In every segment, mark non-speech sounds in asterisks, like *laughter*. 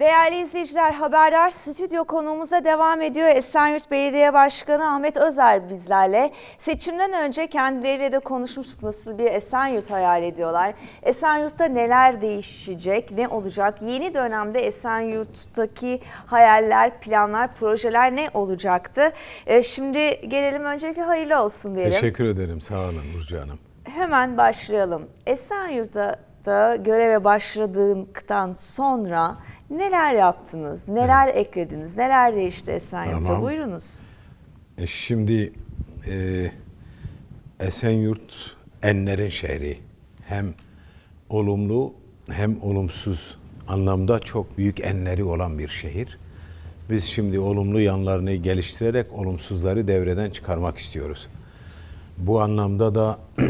Değerli izleyiciler Haberdar stüdyo konuğumuza devam ediyor. Esenyurt Belediye Başkanı Ahmet Özer bizlerle. Seçimden önce kendileriyle de konuşmuştuk nasıl bir Esenyurt hayal ediyorlar. Esenyurt'ta neler değişecek, ne olacak? Yeni dönemde Esenyurt'taki hayaller, planlar, projeler ne olacaktı? Ee, şimdi gelelim öncelikle hayırlı olsun diyelim. Teşekkür ederim. Sağ olun Burcu Hanım. Hemen başlayalım. Esenyurt'ta da göreve başladıktan sonra neler yaptınız, neler eklediniz, neler değişti Esenyurt'ta? Tamam. Buyurunuz. E, şimdi e, Esenyurt enlerin şehri. Hem olumlu hem olumsuz anlamda çok büyük enleri olan bir şehir. Biz şimdi olumlu yanlarını geliştirerek olumsuzları devreden çıkarmak istiyoruz. Bu anlamda da *clears throat*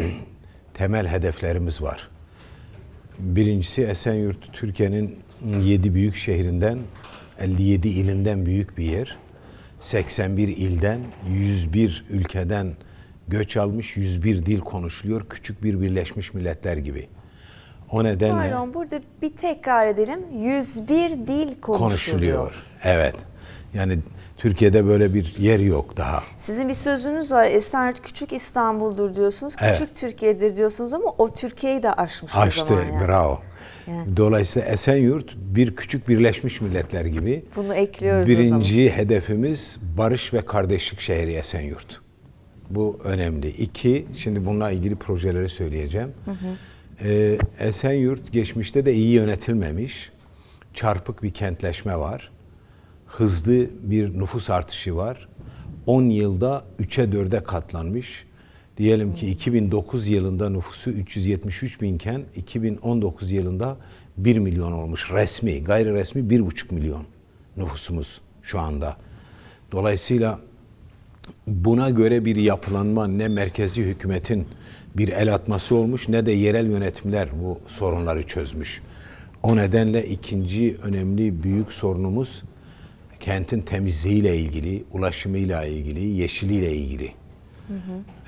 temel hedeflerimiz var. Birincisi Esenyurt Türkiye'nin 7 büyük şehrinden 57 ilinden büyük bir yer. 81 ilden 101 ülkeden göç almış 101 dil konuşuluyor. Küçük bir Birleşmiş Milletler gibi. O nedenle Pardon burada bir tekrar edelim. 101 dil konuşuluyor. konuşuluyor. Evet. Yani Türkiye'de böyle bir yer yok daha. Sizin bir sözünüz var. Esenyurt küçük İstanbul'dur diyorsunuz. Evet. Küçük Türkiye'dir diyorsunuz ama o Türkiye'yi de aşmış o Açtı. zaman yani. Bravo. Yani. Dolayısıyla Esenyurt bir küçük Birleşmiş Milletler gibi. Bunu ekliyoruz o Birinci hedefimiz barış ve kardeşlik şehri Esenyurt. Bu önemli. İki, şimdi bununla ilgili projeleri söyleyeceğim. Ee, Esenyurt geçmişte de iyi yönetilmemiş. Çarpık bir kentleşme var. Hızlı bir nüfus artışı var. 10 yılda 3'e 4'e katlanmış. Diyelim ki 2009 yılında nüfusu 373 binken 2019 yılında 1 milyon olmuş resmi, gayri resmi 1,5 milyon nüfusumuz şu anda. Dolayısıyla buna göre bir yapılanma ne merkezi hükümetin bir el atması olmuş ne de yerel yönetimler bu sorunları çözmüş. O nedenle ikinci önemli büyük sorunumuz kentin temizliğiyle ilgili, ulaşımıyla ilgili, yeşiliyle ilgili.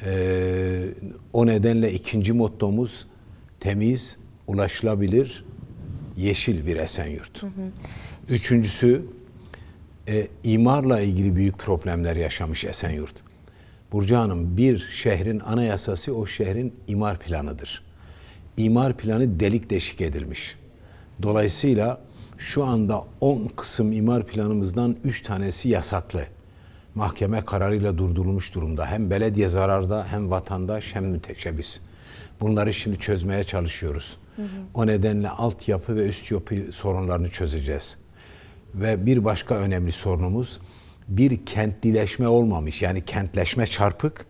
Ee, o nedenle ikinci mottomuz temiz, ulaşılabilir, yeşil bir Esenyurt. Üçüncüsü e, imarla ilgili büyük problemler yaşamış Esenyurt. Burcu Hanım bir şehrin anayasası o şehrin imar planıdır. İmar planı delik deşik edilmiş. Dolayısıyla şu anda 10 kısım imar planımızdan 3 tanesi yasaklı. Mahkeme kararıyla durdurulmuş durumda. Hem belediye zararda hem vatandaş hem müteşebbis. Bunları şimdi çözmeye çalışıyoruz. O nedenle altyapı ve üst yapı sorunlarını çözeceğiz. Ve bir başka önemli sorunumuz bir kentlileşme olmamış. Yani kentleşme çarpık,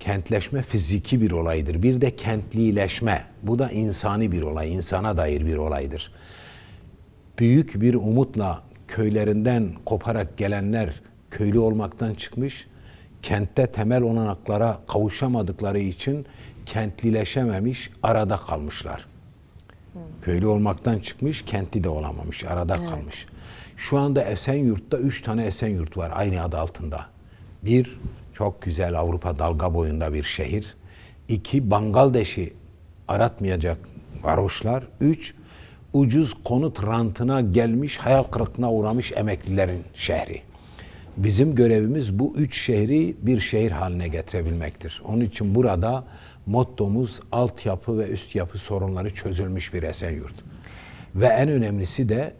kentleşme fiziki bir olaydır. Bir de kentlileşme. Bu da insani bir olay, insana dair bir olaydır. Büyük bir umutla köylerinden koparak gelenler köylü olmaktan çıkmış, kentte temel olanaklara kavuşamadıkları için kentlileşememiş, arada kalmışlar. Köylü olmaktan çıkmış, kentli de olamamış, arada kalmış. Şu anda Esenyurt'ta üç tane Esenyurt var aynı adı altında. Bir, çok güzel Avrupa dalga boyunda bir şehir. İki, Bangaldeş'i aratmayacak varoşlar. Üç, ucuz konut rantına gelmiş, hayal kırıklığına uğramış emeklilerin şehri. Bizim görevimiz bu üç şehri bir şehir haline getirebilmektir. Onun için burada mottomuz altyapı ve üst yapı sorunları çözülmüş bir Esenyurt. Ve en önemlisi de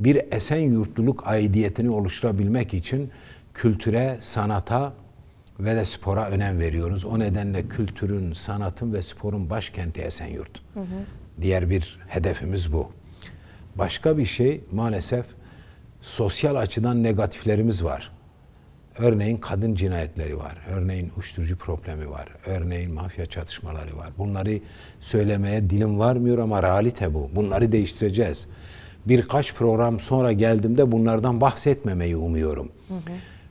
bir Esenyurtluluk aidiyetini oluşturabilmek için kültüre, sanata ve de spora önem veriyoruz. O nedenle kültürün, sanatın ve sporun başkenti Esenyurt. Diğer bir hedefimiz bu. Başka bir şey maalesef sosyal açıdan negatiflerimiz var. Örneğin kadın cinayetleri var. Örneğin uyuşturucu problemi var. Örneğin mafya çatışmaları var. Bunları söylemeye dilim varmıyor ama realite bu. Bunları değiştireceğiz. Birkaç program sonra geldiğimde bunlardan bahsetmemeyi umuyorum.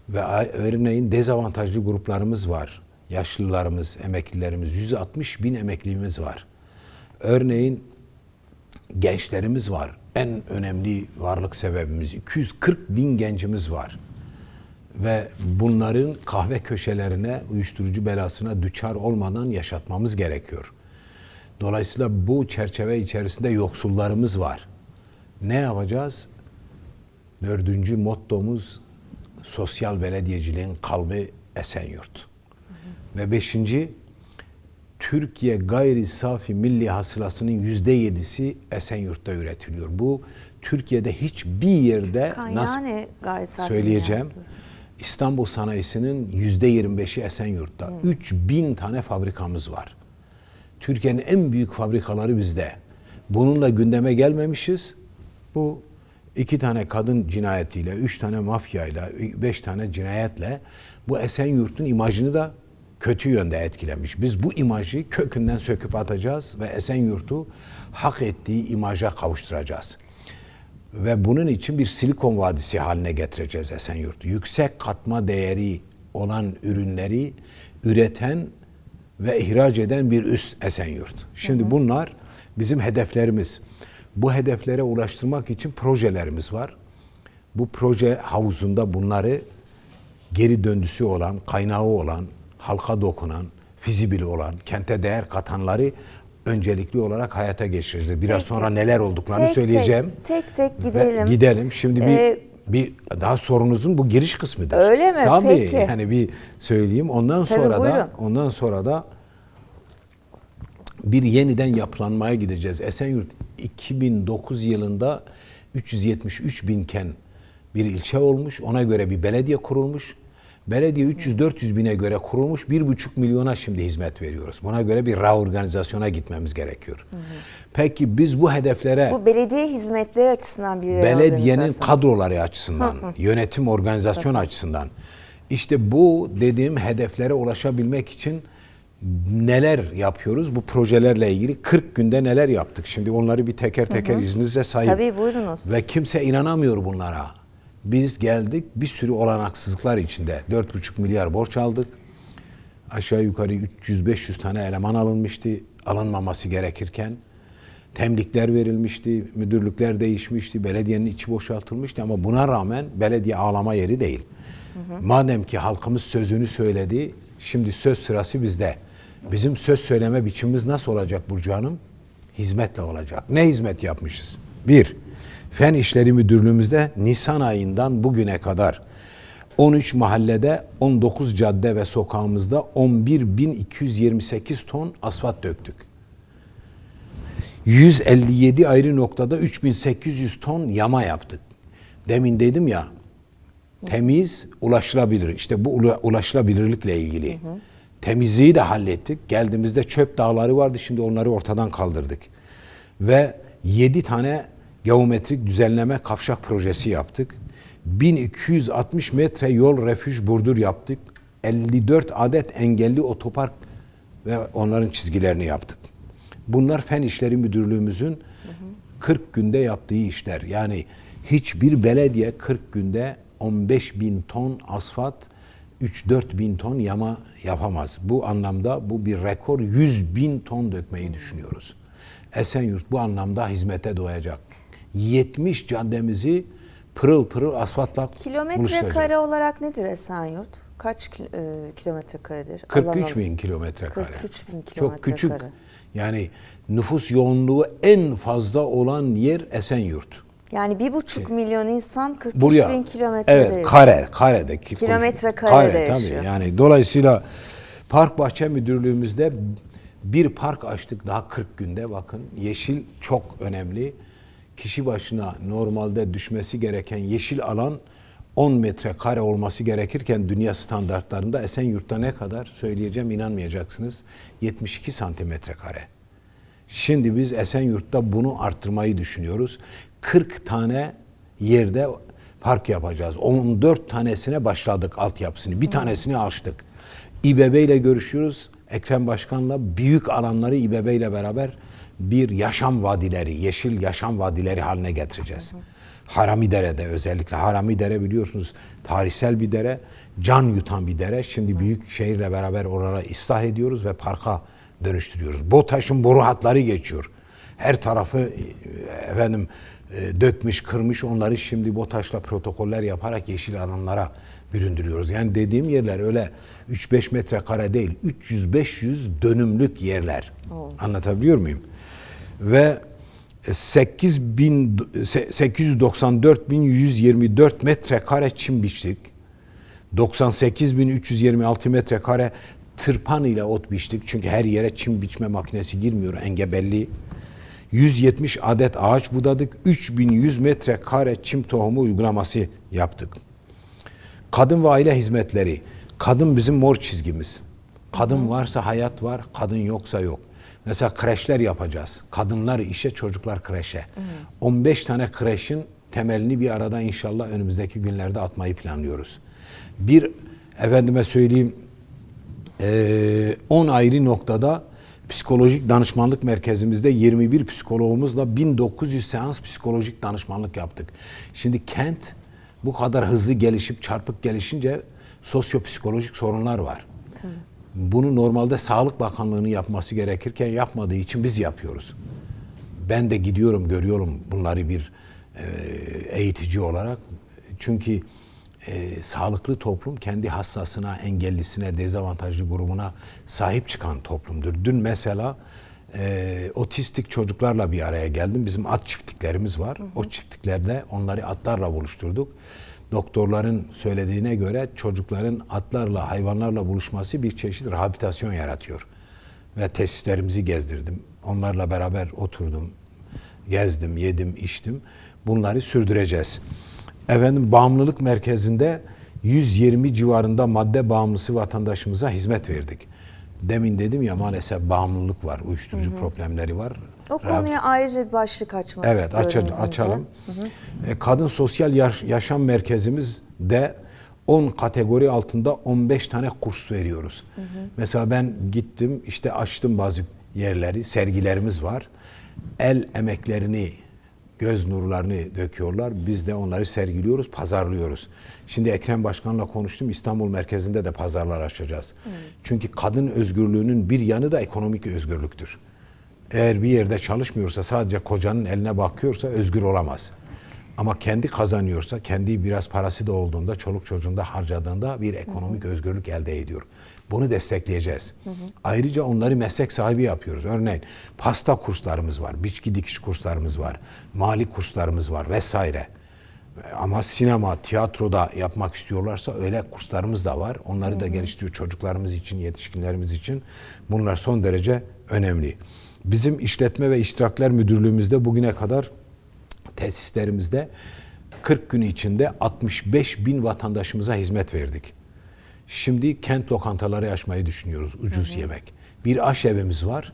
Ve a- örneğin dezavantajlı gruplarımız var. Yaşlılarımız, emeklilerimiz, 160 bin emeklimiz var. Örneğin gençlerimiz var. En önemli varlık sebebimiz 240 bin gencimiz var. Ve bunların kahve köşelerine, uyuşturucu belasına düçar olmadan yaşatmamız gerekiyor. Dolayısıyla bu çerçeve içerisinde yoksullarımız var. Ne yapacağız? Dördüncü mottomuz sosyal belediyeciliğin kalbi Esenyurt. Ve beşinci Türkiye gayri safi milli hasılasının yüzde yedisi Esenyurt'ta üretiliyor. Bu Türkiye'de hiçbir yerde ne gayri safi söyleyeceğim. İstanbul sanayisinin yüzde 25'i Esenyurt'ta. 3000 tane fabrikamız var. Türkiye'nin en büyük fabrikaları bizde. Bununla gündeme gelmemişiz. Bu iki tane kadın cinayetiyle, üç tane mafyayla, beş tane cinayetle bu Esenyurt'un imajını da kötü yönde etkilemiş. Biz bu imajı kökünden söküp atacağız ve Esenyurt'u hak ettiği imaja kavuşturacağız. Ve bunun için bir silikon vadisi haline getireceğiz Esenyurt'u. Yüksek katma değeri olan ürünleri üreten ve ihraç eden bir üst Esenyurt. Şimdi bunlar bizim hedeflerimiz. Bu hedeflere ulaştırmak için projelerimiz var. Bu proje havuzunda bunları geri döndüsü olan, kaynağı olan, halka dokunan, fizibili olan, kente değer katanları öncelikli olarak hayata geçireceğiz. Biraz Peki. sonra neler olduklarını Tek tek, söyleyeceğim. tek tek Ve gidelim. gidelim. Şimdi bir Ee, bir daha sorunuzun bu giriş kısmıdır. Öyle mi? Tabii. Peki. Yani bir söyleyeyim. Ondan Tabii, sonra buyurun. da ondan sonra da bir yeniden yapılanmaya gideceğiz. Esenyurt 2009 yılında 373 binken bir ilçe olmuş. Ona göre bir belediye kurulmuş. Belediye 300-400 bine göre kurulmuş. 1,5 milyona şimdi hizmet veriyoruz. Buna göre bir reorganizasyona gitmemiz gerekiyor. Peki biz bu hedeflere Bu belediye hizmetleri açısından bir belediyenin kadroları açısından, yönetim organizasyon açısından işte bu dediğim hedeflere ulaşabilmek için neler yapıyoruz? Bu projelerle ilgili 40 günde neler yaptık? Şimdi onları bir teker teker izninizle sayayım. Tabii, buyurunuz. Ve kimse inanamıyor bunlara. Biz geldik bir sürü olanaksızlıklar içinde 4,5 milyar borç aldık. Aşağı yukarı 300-500 tane eleman alınmıştı alınmaması gerekirken. Temlikler verilmişti, müdürlükler değişmişti, belediyenin içi boşaltılmıştı ama buna rağmen belediye ağlama yeri değil. Madem ki halkımız sözünü söyledi, şimdi söz sırası bizde. Bizim söz söyleme biçimimiz nasıl olacak Burcu Hanım? Hizmetle olacak. Ne hizmet yapmışız? Bir, Fen İşleri Müdürlüğümüzde Nisan ayından bugüne kadar 13 mahallede 19 cadde ve sokağımızda 11.228 ton asfalt döktük. 157 ayrı noktada 3800 ton yama yaptık. Demin dedim ya temiz, ulaşılabilir. İşte bu ula- ulaşılabilirlikle ilgili. Temizliği de hallettik. Geldiğimizde çöp dağları vardı. Şimdi onları ortadan kaldırdık. Ve 7 tane geometrik düzenleme kavşak projesi yaptık. 1260 metre yol refüj burdur yaptık. 54 adet engelli otopark ve onların çizgilerini yaptık. Bunlar Fen İşleri Müdürlüğümüzün 40 günde yaptığı işler. Yani hiçbir belediye 40 günde 15 bin ton asfalt, 3-4 bin ton yama yapamaz. Bu anlamda bu bir rekor 100 bin ton dökmeyi düşünüyoruz. Esenyurt bu anlamda hizmete doyacak. 70 caddemizi pırıl pırıl asfaltla Kilometre kare olarak nedir Esenyurt? Kaç e, kilometre karedir? 43 Alan- bin kilometre kare. 43 bin kilometre Çok küçük. kare. Yani nüfus yoğunluğu en fazla olan yer Esenyurt. Yani bir buçuk milyon insan 43 Şey, Buraya. bin kilometrede Evet, yaşıyor. kare, karedeki. Kilometre karede yaşıyor. tabii. Yani dolayısıyla Park Bahçe Müdürlüğümüzde bir park açtık daha 40 günde bakın. Yeşil çok önemli. Kişi başına normalde düşmesi gereken yeşil alan 10 metre kare olması gerekirken dünya standartlarında Esenyurt'ta ne kadar söyleyeceğim inanmayacaksınız. 72 santimetre kare. Şimdi biz Esenyurt'ta bunu arttırmayı düşünüyoruz. 40 tane yerde park yapacağız. 14 tanesine başladık altyapısını. Bir tanesini açtık. İBB ile görüşüyoruz. Ekrem Başkan'la büyük alanları İBB ile beraber bir yaşam vadileri, yeşil yaşam vadileri haline getireceğiz. Haramidere'de özellikle. Haramidere biliyorsunuz tarihsel bir dere, can yutan bir dere. Şimdi büyük şehirle beraber oraları ıslah ediyoruz ve parka dönüştürüyoruz. BOTAŞ'ın boru hatları geçiyor. Her tarafı e, efendim e, dökmüş, kırmış onları şimdi BOTAŞ'la protokoller yaparak yeşil alanlara büründürüyoruz. Yani dediğim yerler öyle 3-5 metrekare değil, 300-500 dönümlük yerler. Anlatabiliyor muyum? Ve 8 bin, 894.124 metrekare çim biçtik. 98.326 metrekare tırpan ile ot biçtik. Çünkü her yere çim biçme makinesi girmiyor engebelli. 170 adet ağaç budadık. 3100 metrekare çim tohumu uygulaması yaptık. Kadın ve aile hizmetleri. Kadın bizim mor çizgimiz. Kadın varsa hayat var, kadın yoksa yok. Mesela kreşler yapacağız. Kadınlar işe, çocuklar kreşe. 15 tane kreşin temelini bir arada inşallah önümüzdeki günlerde atmayı planlıyoruz. Bir efendime söyleyeyim eee, 10 ayrı noktada psikolojik danışmanlık merkezimizde 21 psikologumuzla 1900 seans psikolojik danışmanlık yaptık. Şimdi kent bu kadar hızlı gelişip çarpık gelişince sosyopsikolojik sorunlar var. Bunu normalde Sağlık Bakanlığı'nın yapması gerekirken yapmadığı için biz yapıyoruz. Ben de gidiyorum, görüyorum bunları bir e, eğitici olarak. Çünkü e, sağlıklı toplum kendi hassasına, engellisine, dezavantajlı grubuna sahip çıkan toplumdur. Dün mesela e, otistik çocuklarla bir araya geldim. Bizim at çiftliklerimiz var. O çiftliklerde onları atlarla buluşturduk. Doktorların söylediğine göre çocukların atlarla, hayvanlarla buluşması bir çeşit rehabilitasyon yaratıyor. Ve tesislerimizi gezdirdim. Onlarla beraber oturdum, gezdim, yedim, içtim. Bunları sürdüreceğiz. Efendim bağımlılık merkezinde 120 civarında madde bağımlısı vatandaşımıza hizmet verdik. Demin dedim ya maalesef bağımlılık var, uyuşturucu problemleri var. O konuya ayrıca bir başlık açmak Evet istiyorum. açalım. izninizle. açalım. E, Kadın Sosyal Yaş- Yaşam Merkezimizde 10 kategori altında 15 tane kurs veriyoruz. Mesela ben gittim işte açtım bazı yerleri, sergilerimiz var. El emeklerini, göz nurlarını döküyorlar. Biz de onları sergiliyoruz, pazarlıyoruz. Şimdi Ekrem Başkan'la konuştum. İstanbul merkezinde de pazarlar açacağız. Çünkü kadın özgürlüğünün bir yanı da ekonomik özgürlüktür. Eğer bir yerde çalışmıyorsa sadece kocanın eline bakıyorsa özgür olamaz. Ama kendi kazanıyorsa, kendi biraz parası da olduğunda, çoluk çocuğunda harcadığında bir ekonomik özgürlük elde ediyor. Bunu destekleyeceğiz. Ayrıca onları meslek sahibi yapıyoruz. Örneğin pasta kurslarımız var, biçki dikiş kurslarımız var, mali kurslarımız var vesaire. Ama sinema, tiyatroda yapmak istiyorlarsa öyle kurslarımız da var. Onları da geliştiriyor çocuklarımız için, yetişkinlerimiz için. Bunlar son derece önemli. Bizim işletme ve iştirakler müdürlüğümüzde bugüne kadar tesislerimizde 40 gün içinde 65 bin vatandaşımıza hizmet verdik. Şimdi kent lokantaları açmayı düşünüyoruz. Ucuz yemek. Bir aş evimiz var.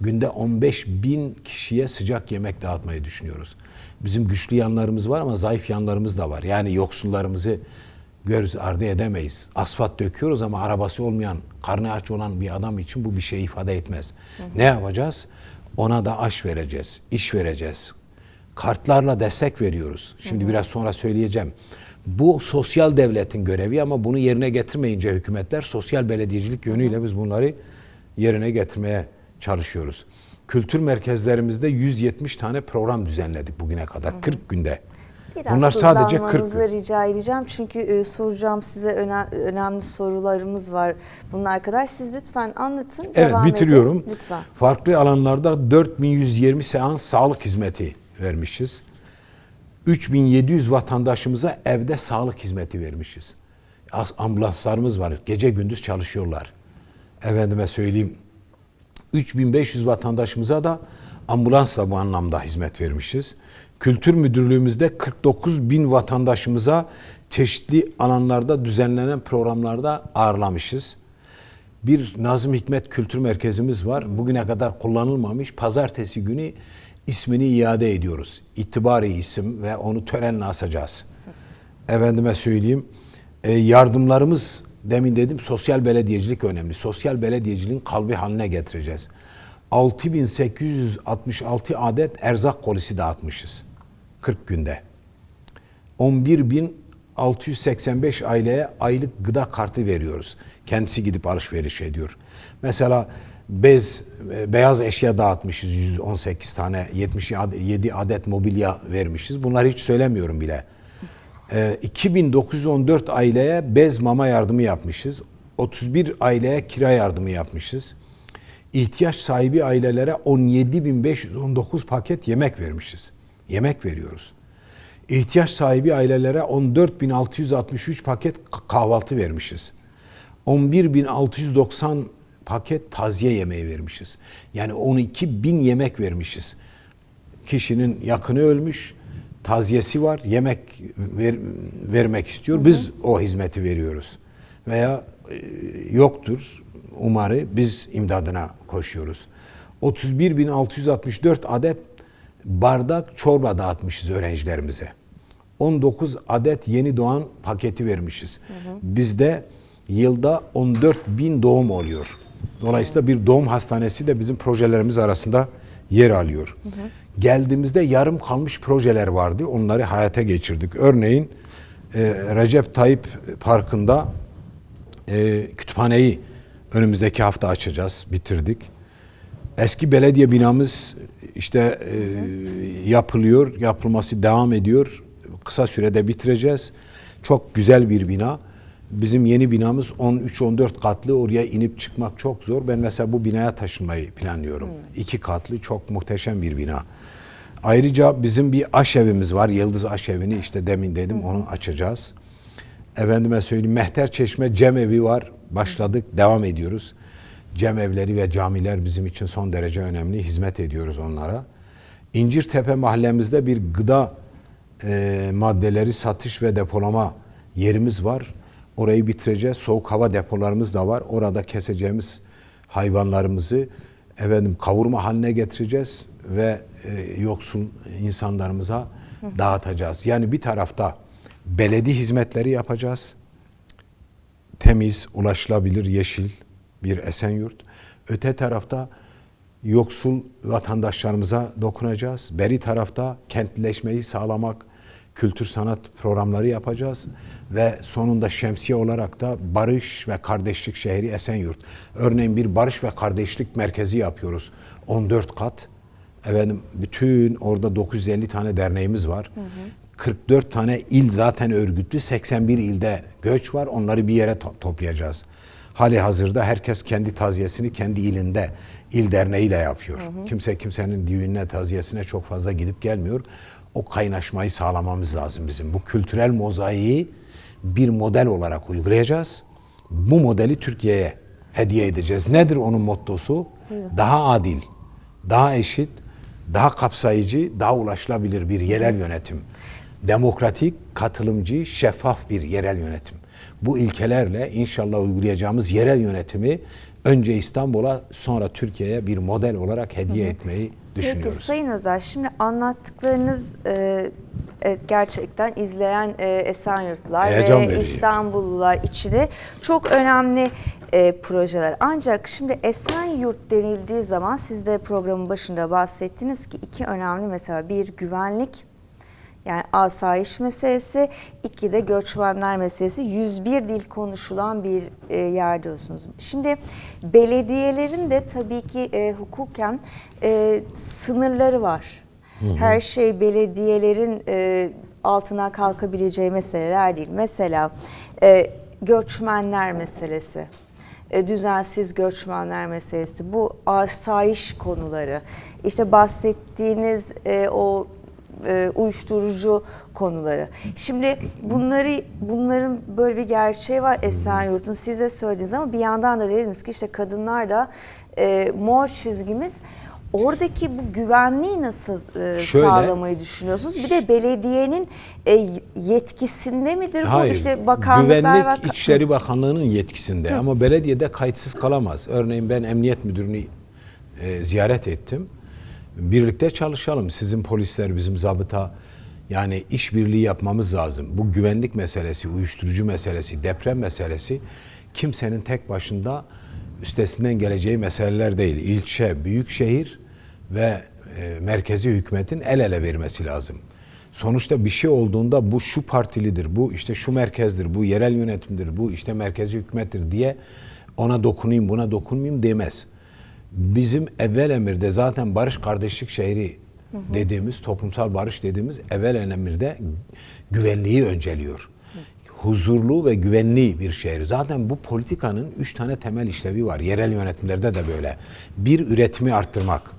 Günde 15 bin kişiye sıcak yemek dağıtmayı düşünüyoruz. Bizim güçlü yanlarımız var ama zayıf yanlarımız da var. Yani yoksullarımızı göz ardı edemeyiz. Asfalt döküyoruz ama arabası olmayan, karnı aç olan bir adam için bu bir şey ifade etmez. Ne yapacağız? Ona da aş vereceğiz, iş vereceğiz. Kartlarla destek veriyoruz. Şimdi biraz sonra söyleyeceğim. Bu sosyal devletin görevi ama bunu yerine getirmeyince hükümetler sosyal belediyecilik yönüyle biz bunları yerine getirmeye çalışıyoruz. Kültür merkezlerimizde 170 tane program düzenledik bugüne kadar 40 günde. Biraz Bunlar sadece 40 hızlanmanızı gün. rica edeceğim. Çünkü e, soracağım size öne- önemli sorularımız var bunlar kadar. Siz lütfen anlatın. Evet devam bitiriyorum. Edin. Lütfen. Farklı alanlarda 4120 seans sağlık hizmeti vermişiz. 3700 vatandaşımıza evde sağlık hizmeti vermişiz. Ambulanslarımız var. Gece gündüz çalışıyorlar. Efendime söyleyeyim 3500 vatandaşımıza da ambulansla bu anlamda hizmet vermişiz. Kültür Müdürlüğümüzde 49 bin vatandaşımıza çeşitli alanlarda düzenlenen programlarda ağırlamışız. Bir Nazım Hikmet Kültür Merkezimiz var. Bugüne kadar kullanılmamış. Pazartesi günü ismini iade ediyoruz. İtibari isim ve onu törenle asacağız. Efendime söyleyeyim. e, yardımlarımız demin dedim sosyal belediyecilik önemli. Sosyal belediyeciliğin kalbi haline getireceğiz. 6866 adet erzak kolisi dağıtmışız 40 günde. 11.685 aileye aylık gıda kartı veriyoruz. Kendisi gidip alışveriş ediyor. Mesela bez, e, beyaz eşya dağıtmışız 118 tane, 77 adet mobilya vermişiz. Bunları hiç söylemiyorum bile. E, 2914 aileye bez mama yardımı yapmışız. 31 aileye kira yardımı yapmışız. ihtiyaç sahibi ailelere 17.519 paket yemek vermişiz. Yemek veriyoruz. İhtiyaç sahibi ailelere 14.663 paket kahvaltı vermişiz. 11.690 paket taziye yemeği vermişiz. Yani 12.000 yemek vermişiz. Kişinin yakını ölmüş, taziyesi var, yemek ver- vermek istiyor. Biz o hizmeti veriyoruz. Veya e, yoktur umarı biz imdadına koşuyoruz. 31.664 adet bardak çorba dağıtmışız öğrencilerimize. 19 adet yeni doğan paketi vermişiz. Bizde yılda 14 bin doğum oluyor. Dolayısıyla bir doğum hastanesi de bizim projelerimiz arasında yer alıyor. Geldiğimizde yarım kalmış projeler vardı. Onları hayata geçirdik. Örneğin e, Recep Tayyip Parkı'nda e, kütüphaneyi önümüzdeki hafta açacağız. Bitirdik. Eski belediye binamız işte e, yapılıyor, yapılması devam ediyor. Kısa sürede bitireceğiz. Çok güzel bir bina. Bizim yeni binamız 13-14 katlı. Oraya inip çıkmak çok zor. Ben mesela bu binaya taşınmayı planlıyorum. İki katlı, çok muhteşem bir bina. Ayrıca bizim bir aşevimiz var. Yıldız aşevini işte demin dedim onu açacağız. Efendime söyleyeyim Mehter Çeşme Cemevi var. Başladık, devam ediyoruz. Cemevleri ve camiler bizim için son derece önemli. Hizmet ediyoruz onlara. İncirtepe mahallemizde bir gıda e, maddeleri satış ve depolama yerimiz var. Orayı bitireceğiz. Soğuk hava depolarımız da var. Orada keseceğimiz hayvanlarımızı efendim kavurma haline getireceğiz ve e, yoksul insanlarımıza dağıtacağız. Yani bir tarafta belediye hizmetleri yapacağız temiz, ulaşılabilir, yeşil bir Esenyurt. Öte tarafta yoksul vatandaşlarımıza dokunacağız. Beri tarafta kentleşmeyi sağlamak, kültür sanat programları yapacağız ve sonunda şemsiye olarak da barış ve kardeşlik şehri Esenyurt. Örneğin bir barış ve kardeşlik merkezi yapıyoruz. 14 kat. Efendim bütün orada 950 tane derneğimiz var. 44 tane il zaten örgütlü, 81 ilde göç var. Onları bir yere to- toplayacağız. Hali hazırda herkes kendi taziyesini kendi ilinde, il derneğiyle yapıyor. Kimse kimsenin düğününe, taziyesine çok fazla gidip gelmiyor. O kaynaşmayı sağlamamız lazım bizim. Bu kültürel mozaiği bir model olarak uygulayacağız. Bu modeli Türkiye'ye hediye edeceğiz. Nedir onun mottosu? Daha adil, daha eşit, daha kapsayıcı, daha ulaşılabilir bir yerel yönetim. Demokratik, katılımcı, şeffaf bir yerel yönetim. Bu ilkelerle inşallah uygulayacağımız yerel yönetimi önce İstanbul'a sonra Türkiye'ye bir model olarak hediye etmeyi Peki düşünüyoruz. Sayın Özer şimdi anlattıklarınız e, evet, gerçekten izleyen e, Esenyurtlular Heyecan ve verici. İstanbullular içinde çok önemli e, projeler. Ancak şimdi Esenyurt denildiği zaman siz de programın başında bahsettiniz ki iki önemli mesela bir güvenlik yani asayiş meselesi, iki de göçmenler meselesi. 101 dil konuşulan bir e, yer diyorsunuz. Şimdi belediyelerin de tabii ki e, hukuken e, sınırları var. Her şey belediyelerin e, altına kalkabileceği meseleler değil. Mesela e, göçmenler meselesi e, düzensiz göçmenler meselesi, bu asayiş konuları, işte bahsettiğiniz e, o e, uyuşturucu konuları. Şimdi bunları bunların böyle bir gerçeği var Esenyurt'un siz de söylediniz ama bir yandan da dediniz ki işte kadınlar da e, mor çizgimiz Oradaki bu güvenliği nasıl e, Şöyle- sağlamayı düşünüyorsunuz? Bir de belediyenin e, yetkisinde midir bu? Hayır. İşte bakanlıklar Güvenlik vaka- İçişleri Bakanlığı'nın yetkisinde ama belediyede kayıtsız kalamaz. Örneğin ben emniyet müdürünü e, ziyaret ettim. Birlikte çalışalım. Sizin polisler, bizim zabıta yani işbirliği yapmamız lazım. Bu güvenlik meselesi, uyuşturucu meselesi, deprem meselesi kimsenin tek başında üstesinden geleceği meseleler değil. İlçe, büyükşehir ve e, merkezi hükümetin el ele vermesi lazım. Sonuçta bir şey olduğunda bu şu partilidir, bu işte şu merkezdir, bu yerel yönetimdir, bu işte merkezi hükümettir diye ona dokunayım, buna dokunmayayım demez. Bizim evvel emirde zaten barış kardeşlik şehri dediğimiz, toplumsal barış dediğimiz evvel emirde güvenliği önceliyor. huzurlu ve güvenli bir şehir. Zaten bu politikanın üç tane temel işlevi var. Yerel yönetimlerde de böyle. Bir, üretimi arttırmak.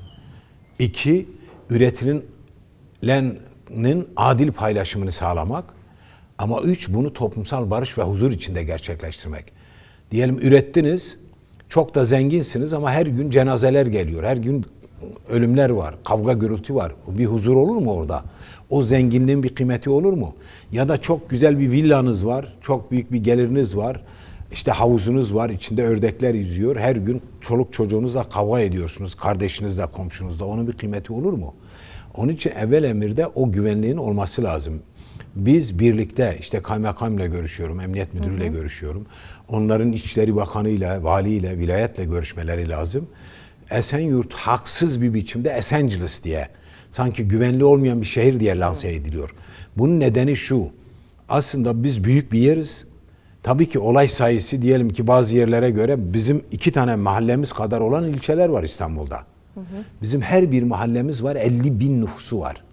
İki, üretilenin adil paylaşımını sağlamak. Ama üç, bunu toplumsal barış ve huzur içinde gerçekleştirmek. Diyelim ürettiniz, çok da zenginsiniz ama her gün cenazeler geliyor. Her gün ölümler var, kavga gürültü var. Bir huzur olur mu orada? O zenginliğin bir kıymeti olur mu? Ya da çok güzel bir villanız var, çok büyük bir geliriniz var. İşte havuzunuz var, içinde ördekler yüzüyor. Her gün çoluk çocuğunuzla kavga ediyorsunuz, kardeşinizle, komşunuzla. Onun bir kıymeti olur mu? Onun için evvel emirde o güvenliğin olması lazım. Biz birlikte işte kaymakamla görüşüyorum, emniyet müdürüyle görüşüyorum. Onların İçişleri Bakanı'yla, valiyle, vilayetle görüşmeleri lazım. Esenyurt haksız bir biçimde Esenciles diye sanki güvenli olmayan bir şehir diye lanse ediliyor. Bunun nedeni şu. Aslında biz büyük bir yeriz. Tabii ki olay sayısı diyelim ki bazı yerlere göre bizim iki tane mahallemiz kadar olan ilçeler var İstanbul'da. Bizim her bir mahallemiz var 50 bin nüfusu var.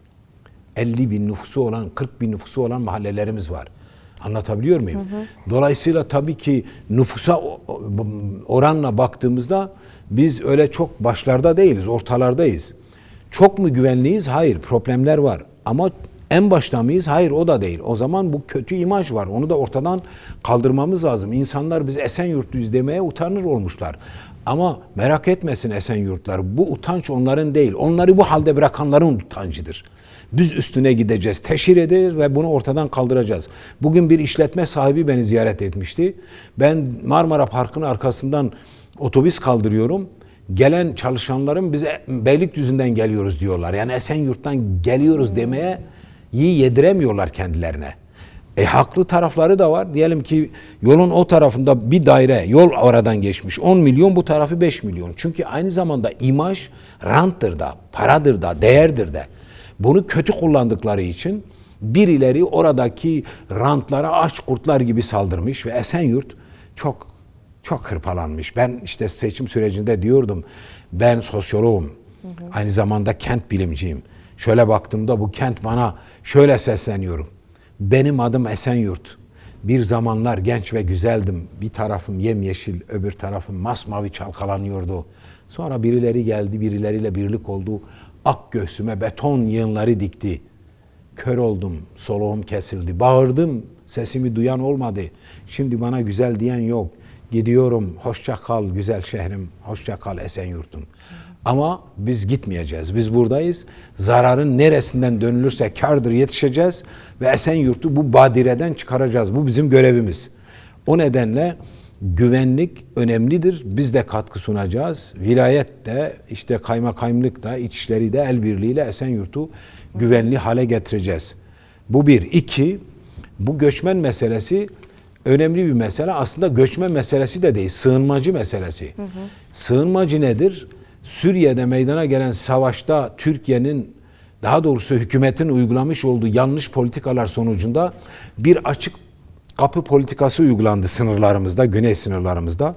50 bin nüfusu olan, 40 bin nüfusu olan mahallelerimiz var. Anlatabiliyor muyum? Dolayısıyla tabii ki nüfusa oranla baktığımızda biz öyle çok başlarda değiliz, ortalardayız. Çok mu güvenliyiz? Hayır, problemler var. Ama en başta mıyız? Hayır, o da değil. O zaman bu kötü imaj var. Onu da ortadan kaldırmamız lazım. İnsanlar biz Esenyurtluyuz demeye utanır olmuşlar. Ama merak etmesin Esenyurtlar. Bu utanç onların değil. Onları bu halde bırakanların utancıdır. Biz üstüne gideceğiz, teşhir ederiz ve bunu ortadan kaldıracağız. Bugün bir işletme sahibi beni ziyaret etmişti. Ben Marmara Parkı'nın arkasından otobüs kaldırıyorum. Gelen çalışanlarım bize Beylikdüzü'nden geliyoruz diyorlar. Yani Esenyurt'tan geliyoruz demeye iyi yediremiyorlar kendilerine. E haklı tarafları da var. Diyelim ki yolun o tarafında bir daire yol oradan geçmiş. 10 milyon bu tarafı 5 milyon. Çünkü aynı zamanda imaj ranttır da, paradır da, değerdir de. Bunu kötü kullandıkları için birileri oradaki rantlara aç kurtlar gibi saldırmış ve Esenyurt çok çok hırpalanmış. Ben işte seçim sürecinde diyordum ben sosyoloğum. Aynı zamanda kent bilimciyim. Şöyle baktığımda bu kent bana şöyle sesleniyorum. Benim adım Esenyurt. Bir zamanlar genç ve güzeldim. Bir tarafım yemyeşil, öbür tarafım masmavi çalkalanıyordu. Sonra birileri geldi, birileriyle birlik oldu. Ak göğsüme beton yığınları dikti. Kör oldum, soluğum kesildi. Bağırdım, sesimi duyan olmadı. Şimdi bana güzel diyen yok. Gidiyorum, hoşça kal güzel şehrim, hoşça kal Esenyurt'um. Ama biz gitmeyeceğiz. Biz buradayız. Zararın neresinden dönülürse kardır yetişeceğiz ve Esenyurt'u bu badireden çıkaracağız. Bu bizim görevimiz. O nedenle güvenlik önemlidir. Biz de katkı sunacağız. Vilayet de işte kaymakamlık da içişleri de el birliğiyle Esenyurt'u güvenli hale getireceğiz. Bu bir. iki bu göçmen meselesi önemli bir mesele. Aslında göçmen meselesi de değil, sığınmacı meselesi. Sığınmacı nedir? Suriye'de meydana gelen savaşta Türkiye'nin daha doğrusu hükümetin uygulamış olduğu yanlış politikalar sonucunda bir açık kapı politikası uygulandı sınırlarımızda, güney sınırlarımızda.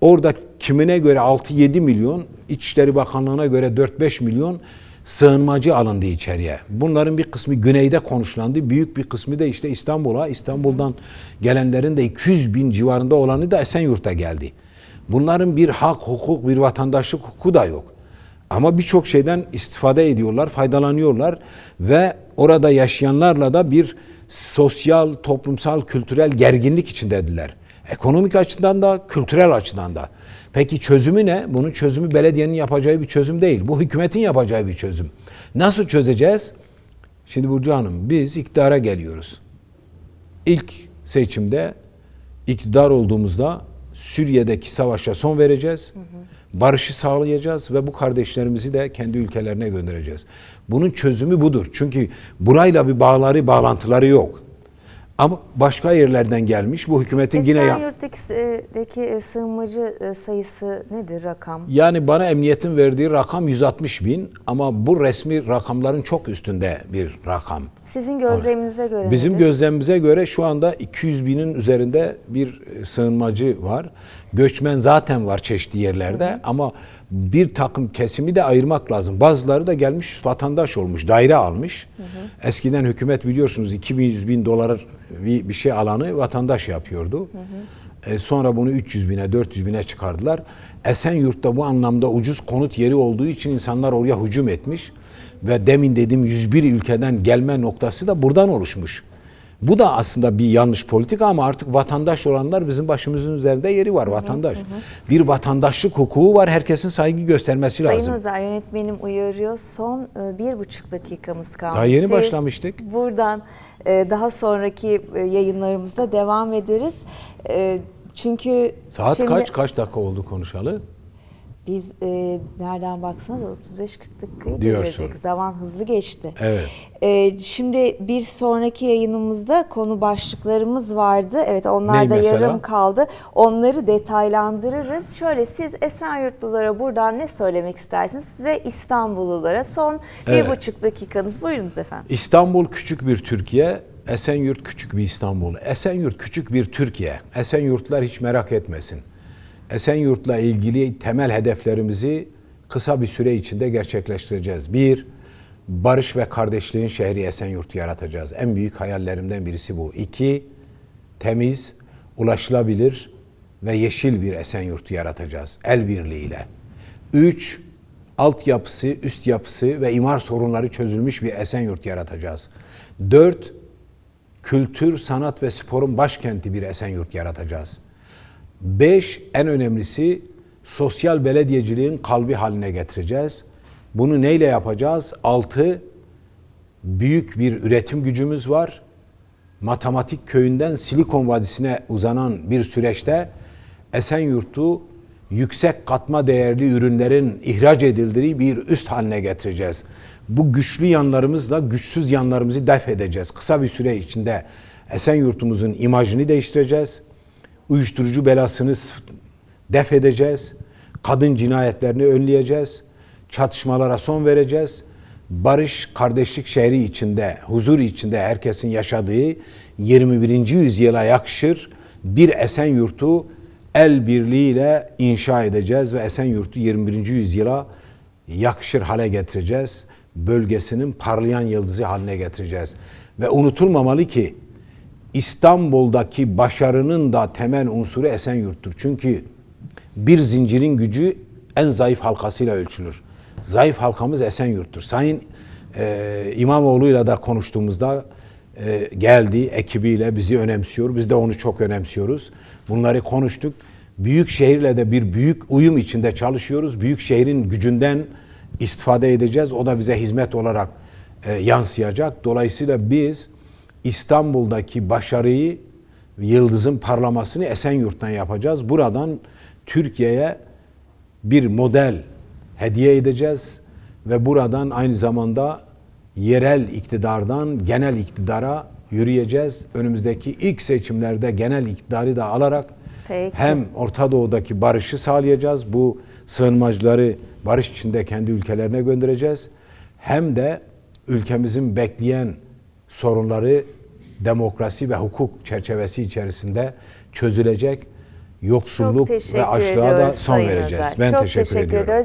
Orada kimine göre 6-7 milyon, İçişleri Bakanlığı'na göre 4-5 milyon sığınmacı alındı içeriye. Bunların bir kısmı güneyde konuşlandı. Büyük bir kısmı da işte İstanbul'a, İstanbul'dan gelenlerin de 200 bin civarında olanı da Esenyurt'a geldi. Bunların bir hak, hukuk, bir vatandaşlık hukuku da yok. Ama birçok şeyden istifade ediyorlar, faydalanıyorlar ve orada yaşayanlarla da bir sosyal, toplumsal, kültürel gerginlik içindediler. Ekonomik açıdan da, kültürel açıdan da. Peki çözümü ne? Bunun çözümü belediyenin yapacağı bir çözüm değil. Bu hükümetin yapacağı bir çözüm. Nasıl çözeceğiz? Şimdi Burcu Hanım biz iktidara geliyoruz. İlk seçimde iktidar olduğumuzda Suriye'deki savaşa son vereceğiz. Barışı sağlayacağız ve bu kardeşlerimizi de kendi ülkelerine göndereceğiz. Bunun çözümü budur. Çünkü burayla bir bağları, bağlantıları yok. Ama başka yerlerden gelmiş. Bu hükümetin yine ya- Esenyurt'taki e, sığınmacı e, sayısı nedir rakam? yani bana emniyetin verdiği rakam 160 bin ama bu resmi rakamların çok üstünde bir rakam. Sizin gözleminize göre Bizim nedir? gözlemimize göre şu anda 200 binin üzerinde bir e, sığınmacı var. Göçmen zaten var çeşitli yerlerde ama bir takım kesimi de ayırmak lazım. Bazıları da gelmiş vatandaş olmuş, daire almış. Eskiden hükümet biliyorsunuz 200 bin dolar bir, bir şey alanı vatandaş yapıyordu. E, sonra bunu 300 bine, 400 bine çıkardılar. Esenyurt'ta bu anlamda ucuz konut yeri olduğu için insanlar oraya hücum etmiş. Ve demin dediğim 101 ülkeden gelme noktası da buradan oluşmuş. Bu da aslında bir yanlış politika ama artık vatandaş olanlar bizim başımızın üzerinde yeri var vatandaş. Bir vatandaşlık hukuku var herkesin saygı göstermesi Sayın lazım. Özer yönetmenim uyarıyor. Son e, bir buçuk dakikamız kalmış. Daha yeni Siz başlamıştık. Buradan e, daha sonraki e, yayınlarımızda devam ederiz. Çünkü Saat şimdi kaç kaç dakika oldu konuşalı? Biz e, nereden baksanız 35-40 dakikayı Diyorsun. devirdik. Zaman hızlı geçti. Evet. E, şimdi bir sonraki yayınımızda konu başlıklarımız vardı. Evet onlar Ney da mesela? yarım kaldı. Onları detaylandırırız. Şöyle siz Esenyurtlulara buradan ne söylemek istersiniz ve İstanbullulara son Evet. bir buçuk dakikanız. Buyurunuz efendim. İstanbul küçük bir Türkiye, Esenyurt küçük bir İstanbul. Esenyurt küçük bir Türkiye. Esenyurtlar hiç merak etmesin. Esenyurt'la ilgili temel hedeflerimizi kısa bir süre içinde gerçekleştireceğiz. Bir, barış ve kardeşliğin şehri Esenyurt yaratacağız. En büyük hayallerimden birisi bu. İki, temiz, ulaşılabilir ve yeşil bir Esenyurt yaratacağız el birliğiyle. Üç, altyapısı, üst yapısı ve imar sorunları çözülmüş bir Esenyurt yaratacağız. Dört, kültür, sanat ve sporun başkenti bir Esenyurt yaratacağız. Beş, en önemlisi sosyal belediyeciliğin kalbi haline getireceğiz. Bunu neyle yapacağız? Altı, büyük bir üretim gücümüz var. Matematik köyünden Silikon Vadisi'ne uzanan bir süreçte Esenyurt'u yüksek katma değerli ürünlerin ihraç edildiği bir üst haline getireceğiz. Bu güçlü yanlarımızla güçsüz yanlarımızı def edeceğiz. Kısa bir süre içinde Esenyurt'umuzun imajını değiştireceğiz. Uyuşturucu belasını def edeceğiz. Kadın cinayetlerini önleyeceğiz. Çatışmalara son vereceğiz. Barış, kardeşlik şehri içinde, huzur içinde herkesin yaşadığı 21. yüzyıla yakışır bir Esenyurt'u el birliğiyle inşa edeceğiz ve Esenyurt'u 21. yüzyıla yakışır hale getireceğiz. Bölgesinin parlayan yıldızı haline getireceğiz. Ve unutulmamalı ki İstanbul'daki başarının da temel unsuru Esenyurt'tur. Çünkü bir zincirin gücü en zayıf halkasıyla ölçülür. Zayıf halkamız Esenyurt'tur. Sayın e, İmamoğlu'yla da konuştuğumuzda e, geldi ekibiyle bizi önemsiyor. Biz de onu çok önemsiyoruz. Bunları konuştuk. Büyük şehirle de bir büyük uyum içinde çalışıyoruz. Büyük şehrin gücünden istifade edeceğiz. O da bize hizmet olarak e, yansıyacak. Dolayısıyla biz İstanbul'daki başarıyı, yıldızın parlamasını Esenyurt'tan yapacağız. Buradan Türkiye'ye bir model hediye edeceğiz ve buradan aynı zamanda yerel iktidardan genel iktidara yürüyeceğiz. Önümüzdeki ilk seçimlerde genel iktidarı da alarak Peki. hem Orta Doğu'daki barışı sağlayacağız. Bu sığınmacıları barış içinde kendi ülkelerine göndereceğiz. Hem de ülkemizin bekleyen sorunları demokrasi ve hukuk çerçevesi içerisinde çözülecek. Yoksulluk ve açlığa da son vereceğiz. Ben Çok teşekkür, teşekkür ediyorum. ediyoruz.